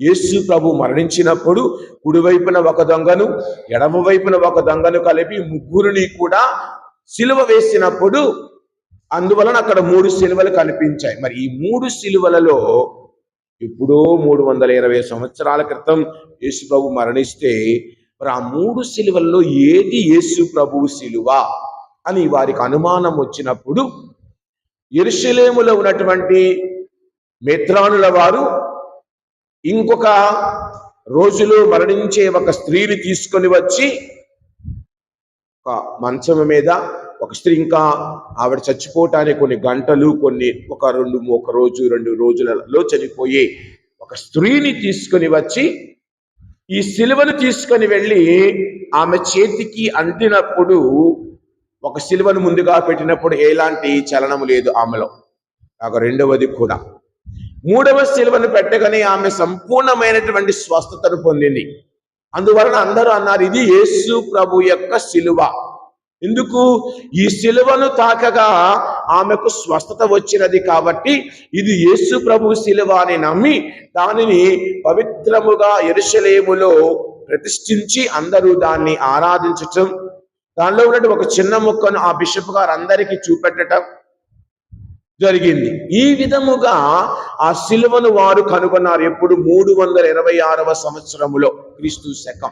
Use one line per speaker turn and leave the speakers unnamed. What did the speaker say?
యేసు ప్రభు మరణించినప్పుడు కుడివైపున ఒక దొంగను ఎడమ వైపున ఒక దొంగను కలిపి ముగ్గురిని కూడా సిలువ వేసినప్పుడు అందువలన అక్కడ మూడు సిలువలు కనిపించాయి. మరి ఈ మూడు సిలువలలో ఎప్పుడో మూడు వందల ఇరవై సంవత్సరాల క్రితం యేసు ప్రభు మరణిస్తే మరి ఆ మూడు సిలువల్లో ఏది యేసు ప్రభువు సిలువ అని వారికి అనుమానం వచ్చినప్పుడు ఎరుషలేములో ఉన్నటువంటి మిత్రానుల వారు ఇంకొక రోజులో మరణించే ఒక స్త్రీని తీసుకొని వచ్చి ఒక మంచం మీద ఒక స్త్రీ ఇంకా ఆవిడ చచ్చిపోవటానికి కొన్ని గంటలు కొన్ని ఒక రెండు ఒక రోజు రెండు రోజులలో చనిపోయే ఒక స్త్రీని తీసుకొని వచ్చి ఈ సిలువను తీసుకొని వెళ్ళి ఆమె చేతికి అంటినప్పుడు ఒక సిలువను ముందుగా పెట్టినప్పుడు ఎలాంటి చలనము లేదు ఆమెలో. ఒక రెండవది కూడా. మూడవ సిలువను పెట్టగానే ఆమె సంపూర్ణమైనటువంటి స్వస్థతను పొందింది. అందువలన అందరూ అన్నారు ఇది యేసు ప్రభు యొక్క శిలువ ఎందుకు? ఈ శిలువను తాకగా ఆమెకు స్వస్థత వచ్చినది కాబట్టి ఇది యేసు ప్రభు శిలువ అని నమ్మి దానిని పవిత్రముగా ఎరుశలేములో ప్రతిష్ఠించి అందరూ దాన్ని ఆరాధించటం దానిలో ఉన్నటువంటి ఒక చిన్న ముక్కను ఆ బిషప్ గారు అందరికీ చూపెట్టడం జరిగింది. ఈ విధముగా ఆ సిలువను వారు కనుగొన్నారు. ఎప్పుడు మూడు వందల ఇరవై ఆరవ సంవత్సరములో క్రీస్తు శకం.